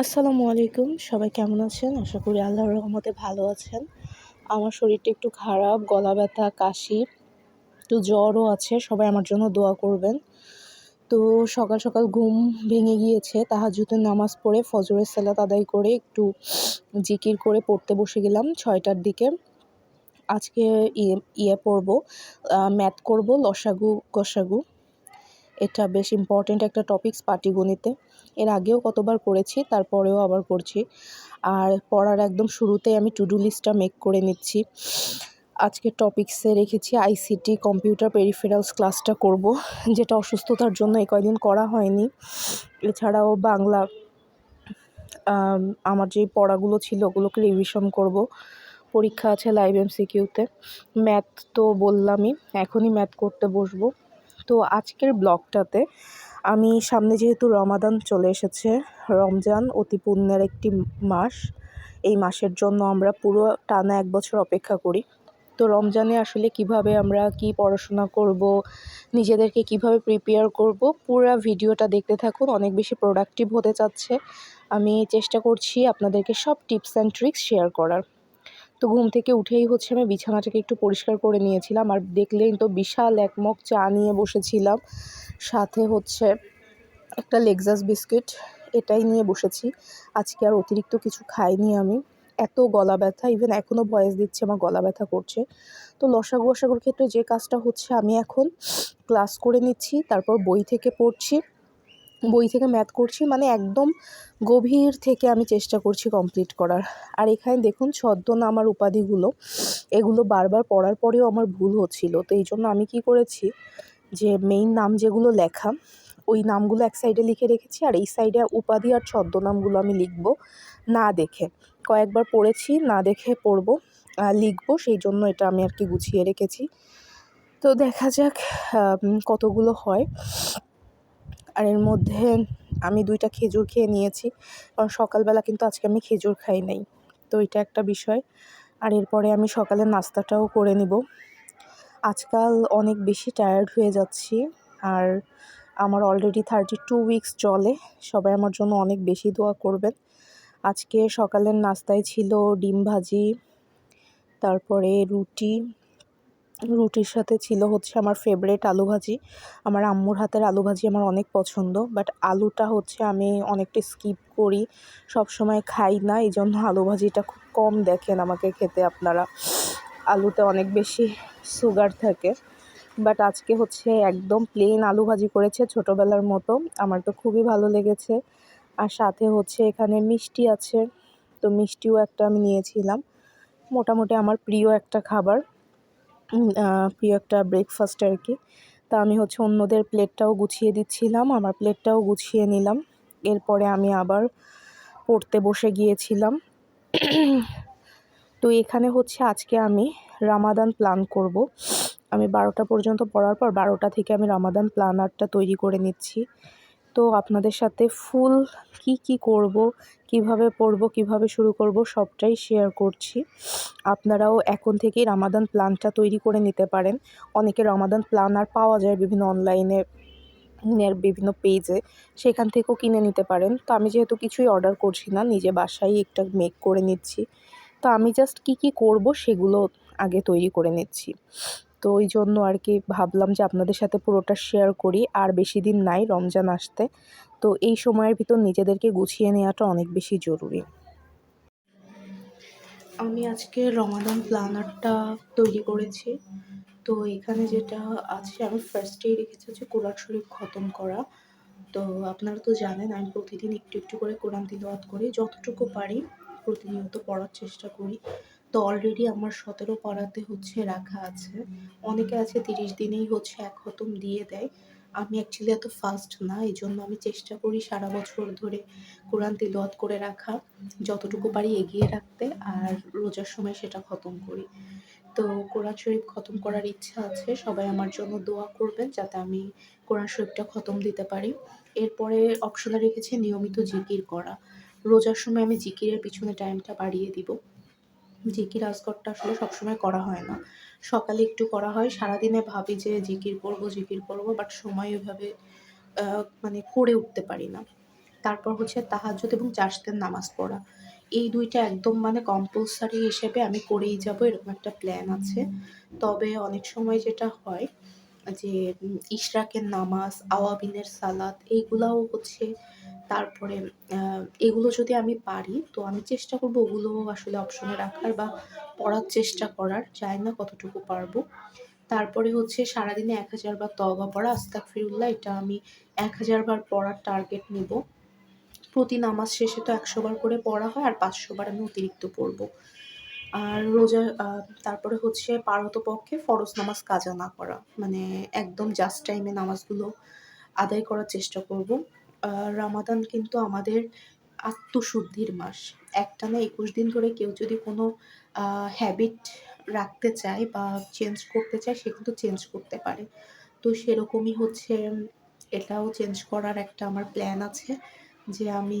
আসসালামু আলাইকুম। সবাই কেমন আছেন? আশা করি আল্লাহর রহমতে ভালো আছেন। আমার শরীরটা একটু খারাপ, গলা ব্যথা, কাশি, একটু জ্বরও আছে। সবাই আমার জন্য দোয়া করবেন। তো সকাল সকাল ঘুম ভেঙে গিয়েছে। তাহাজুদের নামাজ পড়ে ফজরের সালাত আদায় করে একটু জিকির করে পড়তে বসে গেলাম ছয়টার দিকে। আজকে ইয়ে ইয়ে পড়ব ম্যাথ করব লসাগু গসাগু এটা বেশ ইম্পর্টেন্ট একটা টপিকস পাটিগণিতে। এর আগেও কতবার করেছি তারপরেও আবার করছি আর পড়ার একদম শুরুতেই আমি টু ডু লিস্টটা মেক করে নিচ্ছি। আজকের টপিক্সে রেখেছি আইসিটি কম্পিউটার পেরিফেরালস ক্লাসটা করব, যেটা অসুস্থতার জন্য এই কয়দিন করা হয়নি। এছাড়াও বাংলা আমার যে পড়াগুলো ছিল ওগুলোকে রিভিশন করব। পরীক্ষা আছে লাইভ এমসিকিউতে ম্যাথ তো বললামই, এখনই ম্যাথ করতে বসবো। তো আজকের ব্লগটাতে আমি সামনে যেহেতু রমাদান চলে এসেছে, রমজান অতি পুণ্যের একটি মাস। এই মাসের জন্য আমরা পুরো টানা এক বছর অপেক্ষা করি। তো রমজানে আসলে কীভাবে আমরা কি পড়াশোনা করব, নিজেদেরকে কীভাবে প্রিপেয়ার করব, পুরো ভিডিওটা দেখতে থাকুন। অনেক বেশি প্রোডাক্টিভ হতে চাচ্ছে। আমি চেষ্টা করছি আপনাদেরকে সব টিপস অ্যান্ড ট্রিক্স শেয়ার করার। তো ঘুম থেকে উঠেই হচ্ছে আমি বিছানাটাকে একটু পরিষ্কার করে নিয়েছিলাম। আর দেখলেই তো বিশাল এক মগ চা নিয়ে বসেছিলাম। সাথে হচ্ছে একটা লেগজাস বিস্কিট, এটাই নিয়ে বসেছি। আজকে আর অতিরিক্ত কিছু খাইনি আমি। এত গলা ব্যথা ইভেন এখনও ভয়েস দিচ্ছে, আমার গলা ব্যথা করছে। তো লসাগু অসাগুর ক্ষেত্রে যে কাজটা হচ্ছে আমি এখন ক্লাস করে নিচ্ছি, তারপর বই থেকে পড়ছি। বই থেকে ম্যাথ করছি মানে একদম গভীর থেকে আমি চেষ্টা করছি কমপ্লিট করার। আর এখানে দেখুন ছদ্মনাম আর উপাধিগুলো, এগুলো বারবার পড়ার পরেও আমার ভুল হচ্ছিল। তো এই জন্য আমি কি করেছি যে মেইন নাম যেগুলো লেখা, ওই নামগুলো এক সাইডে লিখে রেখেছি আর এই সাইডে উপাধি আর ছদ্মনামগুলো আমি লিখব না দেখে। কয়েকবার পড়েছি, না দেখে পড়ব লিখব, সেই জন্য এটা আমি আর কি গুছিয়ে রেখেছি। তো দেখা যাক কতগুলো হয়। আর এর মধ্যে আমি দুইটা খেজুর খেয়ে নিয়েছি। কারণ সকালবেলা কিন্তু আজকে আমি খেজুর খাই নাই। তো এটা একটা বিষয়। আর এরপরে আমি সকালের নাস্তাটাও করে নিব। আজকাল অনেক বেশি টায়ার্ড হয়ে যাচ্ছি। আর আমার অলরেডি থার্টি টু উইকস চলে। সবাই আমার জন্য অনেক বেশি দোয়া করবেন। আজকে সকালের নাস্তায় ছিল ডিম ভাজি, তারপরে রুটি রুটির সাথে ছিল হচ্ছে আমার ফেভারেট আলু ভাজি। আমার আম্মুর হাতের আলু ভাজি আমার অনেক পছন্দ বাট আলুটা হচ্ছে আমি অনেকটা স্কিপ করি সব সময় খাই না এই জন্য আলু ভাজিটা খুব কম দেখেন আমাকে খেতে আপনারা। আলুতে অনেক বেশি সুগার থাকে বাট আজকে হচ্ছে একদম প্লেন আলু ভাজি করেছে ছোটোবেলার মতো, আমার তো খুবই ভালো লেগেছে। আর সাথে হচ্ছে এখানে মিষ্টি আছে, তো মিষ্টিও একটা আমি নিয়েছিলাম। মোটামুটি আমার প্রিয় একটা খাবার। প্রিয় একটা ব্রেকফাস্ট আর কি তা আমি হচ্ছে অন্যদের প্লেটটাও গুছিয়ে দিচ্ছিলাম, আমার প্লেটটাও গুছিয়ে নিলাম। এরপরে আমি আবার পড়তে বসে গিয়েছিলাম। তো এখানে হচ্ছে আজকে আমি রামাদান প্ল্যান করব। আমি বারোটা পর্যন্ত পড়ার পর বারোটা থেকে আমি রামাদান প্ল্যানারটা তৈরি করে নিচ্ছি। তো আপনাদের সাথে ফুল কি কি করব, কীভাবে পড়ব, কীভাবে শুরু করব সবটাই শেয়ার করছি। আপনারাও এখন থেকেই রামাদান প্ল্যানটা তৈরি করে নিতে পারেন। অনেকে রামাদান প্ল্যান আর পাওয়া যায় বিভিন্ন অনলাইনে এর বিভিন্ন পেজে সেখান থেকেও কিনে নিতে পারেন। তো আমি যেহেতু কিছুই অর্ডার করছি না, নিজে বাসায় একটা মেক করে নিচ্ছি। তো আমি জাস্ট কি কি করব সেগুলো আগে তৈরি করে নিচ্ছি। তো ওই জন্য আর কি ভাবলাম যে আপনাদের সাথে পুরোটা শেয়ার করি, আর বেশি দিন নাই রমজান আসতে। তো এই সময়ের ভিতর নিজেদেরকে গুছিয়ে নেওয়াটা অনেক বেশি জরুরি। আমি আজকে রমাদান প্ল্যানারটা তৈরি করেছি। তো এখানে যেটা আছে, আমি ফার্স্টেই রেখেছি হচ্ছে কোরআন শরীফ খতম করা। তো আপনারা তো জানেন, আমি প্রতিদিন একটু একটু করে কোরআন তিলওয়াত করি। যতটুকু পারি, প্রতিনিয়ত পড়ার চেষ্টা করি। তো অলরেডি আমার সতেরো পাড়াতে হচ্ছে রাখা আছে। অনেকে আছে তিরিশ দিনেই হচ্ছে এক খতম দিয়ে দেয়। আমি অ্যাকচুয়ালি এত ফাস্ট না এই জন্য আমি চেষ্টা করি সারা বছর ধরে কোরআন তিলত করে রাখা, যতটুকু পারি এগিয়ে রাখতে আর রোজার সময় সেটা খতম করি। তো কোরআন শরীফ খতম করার ইচ্ছা আছে, সবাই আমার জন্য দোয়া করবেন যাতে আমি কোরআন শরীফটা খতম দিতে পারি। এরপরে অপশনে রেখেছি নিয়মিত জিকির করা। রোজার সময় আমি জিকিরের পিছনে টাইমটা বাড়িয়ে দিব। জিকির আজগরটা আসলে সবসময় করা হয় না। সকালে একটু করা হয়, সারাদিনে ভাবি যে জিকির করব জিকির করব বাট সময় ওইভাবে মানে করে উঠতে পারি না। তারপর হচ্ছে তাহাজ্জুদ এবং চাষদের নামাজ পড়া। এই দুইটা একদম মানে কম্পালসারি হিসেবে আমি করেই যাব, এরকম একটা প্ল্যান আছে। তবে অনেক সময় যেটা হয় যে ইশরাকের নামাজ, আওয়াবিনের সালাত, এইগুলাও হচ্ছে তারপরে এগুলো যদি আমি পারি, তো আমি চেষ্টা করব ওগুলো আসলে অপশনে রাখার বা পড়ার চেষ্টা করার চাই না কতটুকু পারব। তারপরে হচ্ছে সারাদিনে এক হাজার বার তওবা পড়া আস্তাক ফিরুল্লাহ এটা আমি এক হাজার বার পড়ার টার্গেট নেব। প্রতি নামাজ শেষে তো একশো বার করে পড়া হয়, আর পাঁচশো বার আমি অতিরিক্ত পড়ব। আর রোজা তারপরে হচ্ছে পারতপক্ষে ফরজ নামাজ কাজা না করা মানে একদম জাস্ট টাইমে নামাজগুলো আদায় করার চেষ্টা করব। রামাদান কিন্তু আমাদের আত্মশুদ্ধির মাস। একটানা একুশ দিন ধরে কেউ যদি কোনো হ্যাবিট রাখতে চায় বা চেঞ্জ করতে চায়, সে কিন্তু চেঞ্জ করতে পারে। তো সেরকমই হচ্ছে, এটাও চেঞ্জ করার একটা আমার প্ল্যান আছে যে আমি,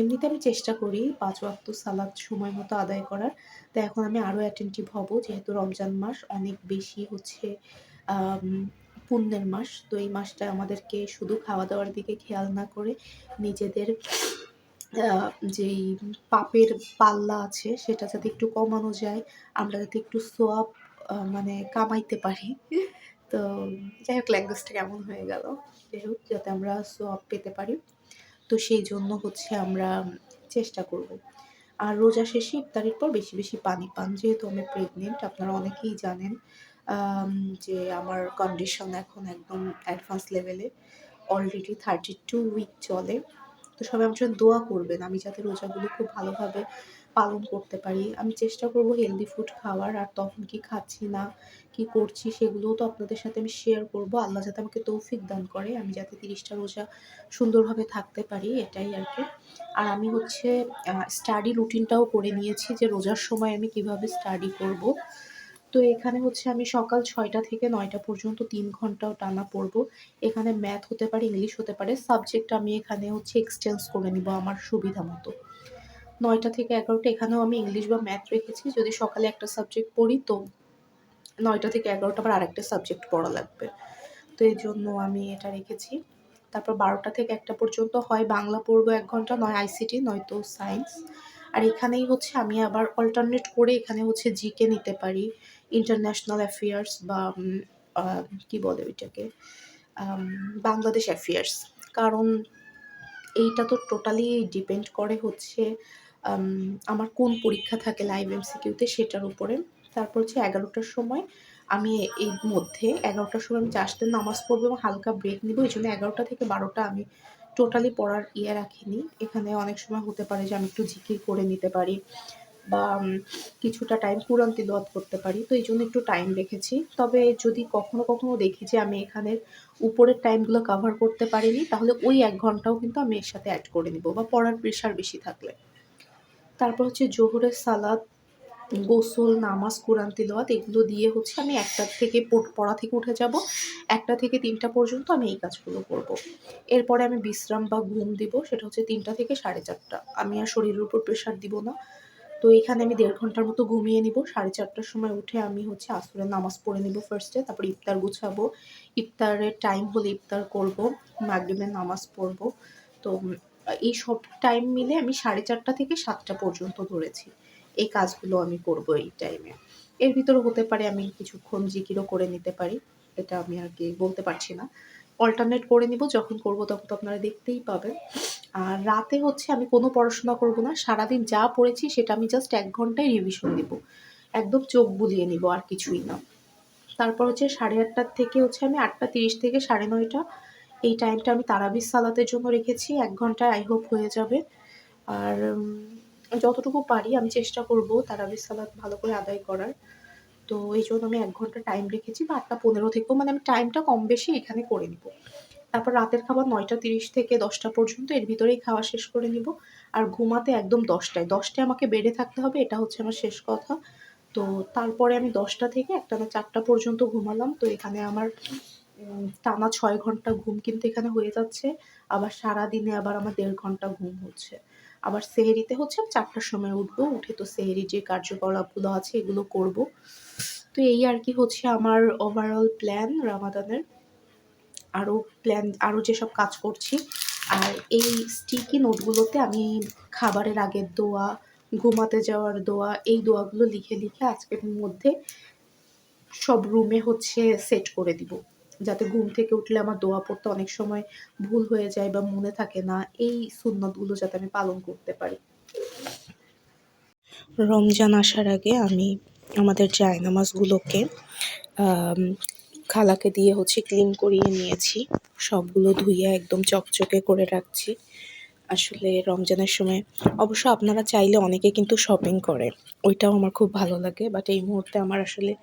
এমনিতে আমি চেষ্টা করি পাঁচ ওয়াক্ত সালাদ সময় মতো আদায় করার। তো এখন আমি আরও অ্যাটেন্টিভ হব, যেহেতু রমজান মাস, অনেক বেশি হচ্ছে পুণ্যের মাস। তো এই মাসটা আমাদেরকে শুধু খাওয়া দাওয়ার দিকে খেয়াল না করে নিজেদের যেই পাপের পাল্লা আছে, সেটা যাতে একটু কমানো যায়, আমরা যাতে একটু সোয়াব মানে কামাইতে পারি। তো যাই হোক, ল্যাঙ্গুয়েজটা কেমন হয়ে গেল? যাই হোক, যাতে আমরা সোয়াব পেতে পারি। তো সেই জন্য হচ্ছে আমরা চেষ্টা করব। আর রোজা শেষে ইফতারের পর বেশি বেশি পানি পান। যেহেতু আমি প্রেগনেন্ট আপনারা অনেকেই জানেন যে আমার কন্ডিশন এখন একদম অ্যাডভান্স লেভেলে অলরেডি থার্টি টু উইক চলে। তো সবাই আমার জন্য দোয়া করবেন, আমি যাতে রোজাগুলো খুব ভালোভাবে পালন করতে পারি। আমি চেষ্টা করব হেলদি ফুড খাওয়ার, আর তখন কি খাচ্ছি, না কি করছি, সেগুলোও তো আপনাদের সাথে আমি শেয়ার করব। আল্লাহ যাতে আমাকে তৌফিক দান করে, আমি যাতে তিরিশটা রোজা সুন্দরভাবে থাকতে পারি, এটাই আর কি। আর আমি হচ্ছে স্টাডি রুটিনটাও করে নিয়েছি যে রোজার সময় আমি কীভাবে স্টাডি করব। তো এখানে হচ্ছে আমি সকাল ছয়টা থেকে নয়টা পর্যন্ত তিন ঘন্টাও টানা পড়ব। এখানে ম্যাথ হতে পারে ইংলিশ হতে পারে। সাবজেক্ট আমি এখানে হচ্ছে এক্সচেঞ্জ করে নিব আমার সুবিধা মতো। নয়টা থেকে এগারোটা, এখানেও আমি ইংলিশ বা ম্যাথ রেখেছি। যদি সকালে একটা সাবজেক্ট পড়ি তো নয়টা থেকে এগারোটা আবার আরেকটা সাবজেক্ট পড়া লাগবে। তো এই জন্য আমি এটা রেখেছি। তারপর বারোটা থেকে একটা পর্যন্ত হয়। বাংলা পড়ব এক ঘণ্টা, নয় আইসিটি নয়তো সায়েন্স আর এখানেই হচ্ছে আমি আবার অল্টারনেট করে এখানে হচ্ছে জিকে নিতে পারি। ইন্টারন্যাশনাল অ্যাফেয়ার্স বা কি বলে ওইটাকে বাংলাদেশ অ্যাফেয়ার্স কারণ এইটা তো টোটালি ডিপেন্ড করে হচ্ছে আমার কোন পরীক্ষা থাকে লাইভ এমসিকিউতে সেটার উপরে। তারপর হচ্ছে এগারোটার সময় আমি এই মধ্যে, এগারোটার সময় আমি চাষতে নামাজ পড়ব এবং হালকা ব্রেক নিব। এই জন্য এগারোটা থেকে বারোটা আমি টোটালি পড়ার ইয়ে রাখিনি। এখানে অনেক সময় হতে পারে যে আমি একটু জিকির করে নিতে পারি। বা কিছুটা টাইম কোরআন তিলাওয়াত করতে পারি। তো এই জন্য একটু টাইম রেখেছি। তবে যদি কখনো কখনো দেখি যে আমি এখানে উপরের টাইমগুলো কভার করতে পারিনি, তাহলে ওই এক ঘন্টাও কিন্তু আমি এর সাথে অ্যাড করে নিব বা পড়ার প্রেশার বেশি থাকলে। তারপর হচ্ছে জোহরের সালাদ গোসল, নামাজ কোরআন তিলাওয়াত এগুলো দিয়ে হচ্ছে আমি একটা থেকে পড়া থেকে উঠে যাব। একটা থেকে তিনটা পর্যন্ত আমি এই কাজগুলো করব। এরপরে আমি বিশ্রাম বা ঘুম দিব, সেটা হচ্ছে তিনটা থেকে সাড়ে চারটা। আমি আর শরীরের উপর প্রেশার দিব না। তো এখানে আমি দেড় ঘণ্টার মতো ঘুমিয়ে নিব। সাড়ে চারটার সময় উঠে আমি হচ্ছে আসরের নামাজ পড়ে নিব ফার্স্টে তারপর ইফতার গুছাবো। ইফতারের টাইম হলে ইফতার করব, মাগরিবের নামাজ পড়ব। তো এই সব টাইম মিলে আমি সাড়ে চারটা থেকে সাতটা পর্যন্ত ধরেছি। এই কাজগুলো আমি করব এই টাইমে এর ভিতরে হতে পারে আমি কিছুক্ষণ জিকিরও করে নিতে পারি, এটা আমি আর কি বলতে পারছি না। অল্টারনেট করে নিব, যখন করব তখন তো আপনারা দেখতেই পাবেন। আর রাতে হচ্ছে আমি কোনো পড়াশোনা করব না সারাদিন যা পড়েছি সেটা আমি জাস্ট এক ঘন্টায় রিভিশন দিব। একদম চোখ বুলিয়ে নিব আর কিছুই না। তারপর হচ্ছে সাড়ে আটটার থেকে হচ্ছে আমি আটটা তিরিশ থেকে সাড়ে নয়টা এই টাইমটা আমি তারাবির সালাতের জন্য রেখেছি। এক ঘন্টায় আই হোপ হয়ে যাবে। আর যতটুকু পারি আমি চেষ্টা করব তারাবির সালাত ভালো করে আদায় করার। তো এই জন্য আমি এক ঘণ্টা টাইম রেখেছি বা আটটা পনেরো থেকেও মানে আমি টাইমটা কম বেশি এখানে করে নিব। তারপর রাতের খাবার নয়টা তিরিশ থেকে দশটা পর্যন্ত এর ভিতরেই খাওয়া শেষ করে নিব। আর ঘুমাতে একদম দশটায়। দশটায় আমাকে বেডে থাকতে হবে, এটা হচ্ছে আমার শেষ কথা। তো তারপরে আমি দশটা থেকে একটা না চারটা পর্যন্ত ঘুমালাম। তো এখানে আমার টানা ছয় ঘণ্টা ঘুম কিন্তু এখানে হয়ে যাচ্ছে। আবার সারা দিনে আবার আমার দেড় ঘণ্টা ঘুম হচ্ছে। আবার সেহেরিতে হচ্ছে আমি চারটার সময় উঠবো। উঠে তো সেহেরি যে কার্যকলাপগুলো আছে এগুলো করব। তো এই আর কি হচ্ছে আমার ওভারঅল প্ল্যান রামাদানের। আরও প্ল্যান আরও যেসব কাজ করছি। আর এই স্টিকি নোটগুলোতে আমি খাবারের আগের দোয়া, ঘুমাতে যাওয়ার দোয়া, এই দোয়াগুলো লিখে লিখে আজকের মধ্যে সব রুমে হচ্ছে সেট করে দিব। যাতে ঘুম থেকে উঠলে আমার দোয়া পড়তে অনেক সময় ভুল হয়ে যায় বা মনে থাকে না, এই সুন্নতগুলো যাতে আমি পালন করতে পারি। রমজান আসার আগে আমি আমাদের জায়নামাজগুলোকে খালাকে দিয়ে হচ্ছে ক্লিন করিয়ে নিয়েছি। সবগুলো ধুইয়ে একদম চকচকে করে রাখছি। আসলে রমজানের সময় অবশ্য আপনারা চাইলে অনেকে কিন্তু শপিং করে। ওইটাও আমার খুব ভালো লাগে বাট এই মুহূর্তে আমার আসলে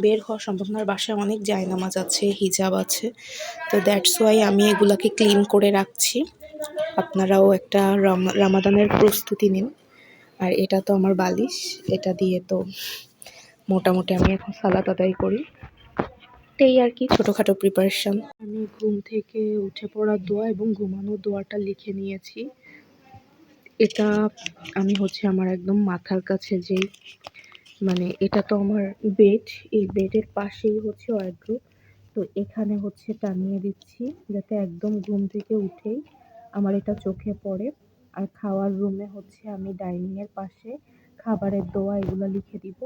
বের হওয়া সম্ভব না বাসায় অনেক জায়নামাজ আছে, হিজাব আছে। তো দ্যাটস ওয়াই আমি এগুলাকে ক্লিন করে রাখছি। আপনারাও একটা রাম- রামাদানের প্রস্তুতি নিন। আর এটা তো আমার বালিশ, এটা দিয়ে তো মোটামুটি আমি এখন সালাদ আদায় করি। এই আর কি। ছোটোখাটো প্রিপারেশন আমি ঘুম থেকে উঠে পড়ার দোয়া এবং ঘুমানোর দোয়াটা লিখে নিয়েছি। এটা আমি হচ্ছে আমার একদম মাথার কাছে যেই মানে এটা তো আমার বেড এই বেডের পাশেই হচ্ছে ওয়ার্ড্রোব তো এখানে হচ্ছে টানিয়ে দিচ্ছি যাতে একদম ঘুম থেকে উঠেই আমার এটা চোখে পড়ে। আর খাওয়ার রুমে হচ্ছে আমি ডাইনিংয়ের পাশে খাবারের দোয়া এগুলো লিখে দিব।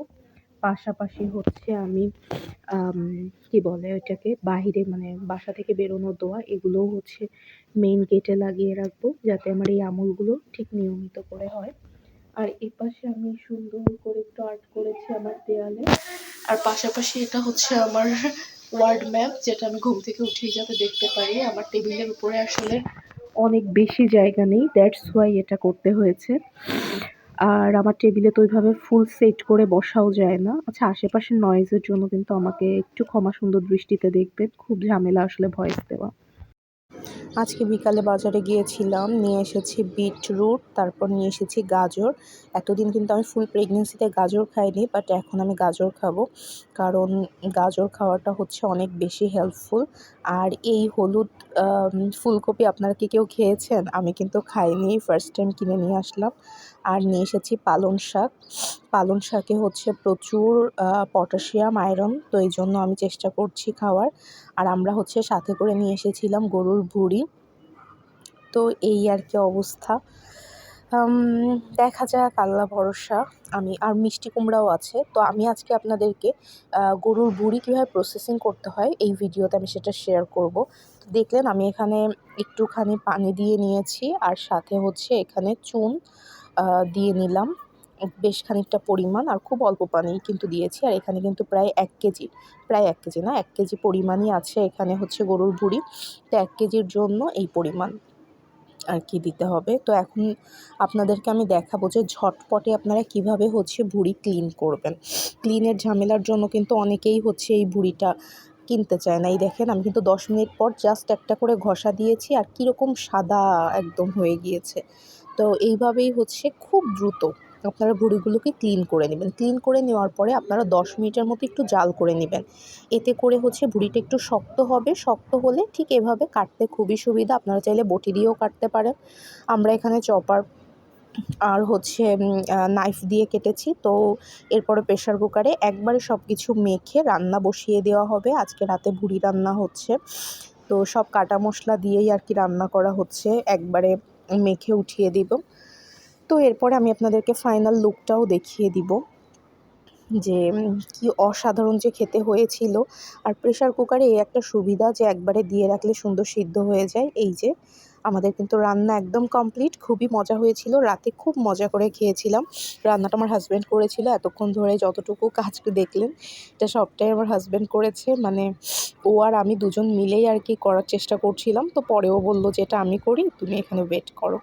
পাশাপাশি হচ্ছে আমি কি বলে ওইটাকে বাহিরে মানে বাসা থেকে বেরোনোর দোয়া এগুলোও হচ্ছে মেইন গেটে লাগিয়ে রাখব যাতে আমার এই আমলগুলো ঠিক নিয়মিত করে হয়। আর এই পাশে আমি সুন্দর করে একটু আর্ট করেছি আমার দেয়ালে। আর পাশাপাশি এটা হচ্ছে আমার ওয়ার্ড ম্যাপ যেটা আমি ঘুম থেকে উঠেই যাতে দেখতে পারি। আমার টেবিলের উপরে আসলে অনেক বেশি জায়গা নেই দ্যাটস ওয়াই এটা করতে হয়েছে। আর আমার টেবিলে তো ওইভাবে ফুল সেট করে বসাও যায় না। আচ্ছা আশেপাশের নয়েজের জন্য কিন্তু আমাকে একটু ক্ষমা সুন্দর দৃষ্টিতে দেখবেন। খুব ঝামেলা আসলে ভয়েস দেওয়া। আজকে বিকালে বাজারে গিয়েছিলাম, নিয়ে এসেছি বিটরুট তারপর নিয়ে এসেছি গাজর। এতদিন কিন্তু আমি ফুল প্রেগনেন্সিতে গাজর খাইনি বাট এখন আমি গাজর খাব। কারণ গাজর খাওয়াটা হচ্ছে অনেক বেশি হেল্পফুল আর এই হলুদ ফুলকপি আপনারা কি কেউ খেয়েছেন? আমি কিন্তু খাইনি ফার্স্ট টাইম কিনে নিয়ে আসলাম। আর নিয়ে এসেছি পালং শাক। পালং শাকে হচ্ছে প্রচুর পটাশিয়াম, আয়রন, তো এই জন্য আমি চেষ্টা করছি খাওয়ার। আর আমরা হচ্ছে সাথে করে নিয়ে এসেছিলাম গরুর ভুঁড়ি। তো এই আর কি অবস্থা। দেখা যাক, আল্লাহ ভরসা। আমি, আর মিষ্টি কুমড়াও আছে। তো আমি আজকে আপনাদেরকে গরুর বুড়ি কীভাবে প্রসেসিং করতে হয় এই ভিডিওতে আমি সেটা শেয়ার করব। তো দেখলেন আমি এখানে একটুখানি পানি দিয়ে নিয়েছি, আর সাথে হচ্ছে এখানে চুন। দিয়ে নিলাম। বেশ খানিকটা পরিমাণ আর খুব অল্প পানি কিন্তু দিয়েছি। আর এখানে কিন্তু প্রায় এক কেজি, প্রায় এক কেজি না, এক কেজি পরিমাণই আছে এখানে হচ্ছে গরুর ভুঁড়ি। তো এক কেজির জন্য এই পরিমাণ আর কি দিতে হবে। তো এখন আপনাদেরকে আমি দেখাবো যে ঝটপটে আপনারা কীভাবে হচ্ছে ভুঁড়ি ক্লিন করবেন। ক্লিনের ঝামেলার জন্য কিন্তু অনেকেই হচ্ছে এই ভুঁড়িটা কিনতে চায় না। এই দেখেন, আমি কিন্তু দশ মিনিট পর জাস্ট একটা করে ঘষা দিয়েছি আর কীরকম সাদা একদম হয়ে গিয়েছে। তো এইভাবেই হচ্ছে খুব দ্রুত আপনারা ভুঁড়িগুলোকে ক্লিন করে নেবেন। ক্লিন করে নেওয়ার পরে আপনারা দশ মিনিটের মতো একটু জাল করে নেবেন। এতে করে হচ্ছে ভুঁড়িটা একটু শক্ত হবে। শক্ত হলে ঠিক এভাবে কাটতে খুবই সুবিধা। আপনারা চাইলে বটি দিয়েও কাটতে পারেন। আমরা এখানে চপার আর হচ্ছে নাইফ দিয়ে কেটেছি। তো এরপরে প্রেশার কুকারে একবারে সব কিছু মেখে রান্না বসিয়ে দেওয়া হবে। আজকে রাতে ভুড়ি রান্না হচ্ছে। তো সব কাটা মশলা দিয়েই আর কি রান্না করা হচ্ছে। একবারে মেখে উঠিয়ে দিব। তো এরপর আমি আপনাদেরকে ফাইনাল লুকটাও দেখিয়ে দিব। যে কি অসাধারণ যে খেতে হয়েছিল। আর প্রেশার কুকারে এই একটা সুবিধা যে, একবারে দিয়ে রাখলে সুন্দর সিদ্ধ হয়ে যায়, এই যে, আমাদের কিন্তু রান্না একদম কমপ্লিট খুবই মজা হয়েছিল। রাতে খুব মজা করে খেয়েছিলাম। রান্নাটা আমার হাজব্যান্ড করেছিল। এতক্ষণ ধরে যতটুকু কাজ দেখলেন, এটা সবটাই আমার হাজব্যান্ড করেছে। মানে ও আর আমি দুজন মিলেই আর কি করার চেষ্টা করছিলাম। তো পরেও বলল যে, এটা আমি করি, তুমি এখানে ওয়েট করো।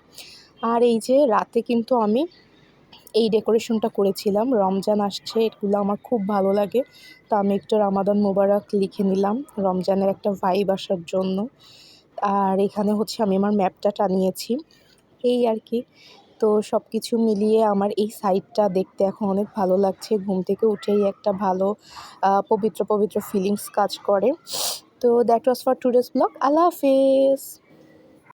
আর এই যে, রাতে কিন্তু আমি এই ডেকোরেশনটা করেছিলাম। রমজান আসছে, এগুলো আমার খুব ভালো লাগে। তো আমি একটু রামাদান মোবারক লিখে নিলাম, রমজানের একটা ভাইব আসার জন্য। আর এখানে হচ্ছে আমি আমার ম্যাপটা টানিয়েছি। এই আর কি। তো সব কিছু মিলিয়ে আমার এই সাইডটা দেখতে এখন অনেক ভালো লাগছে। ঘুম থেকে উঠেই একটা ভালো পবিত্র পবিত্র ফিলিংস কাজ করে। তো that was for today's blog আল্লাহ হাফেজ!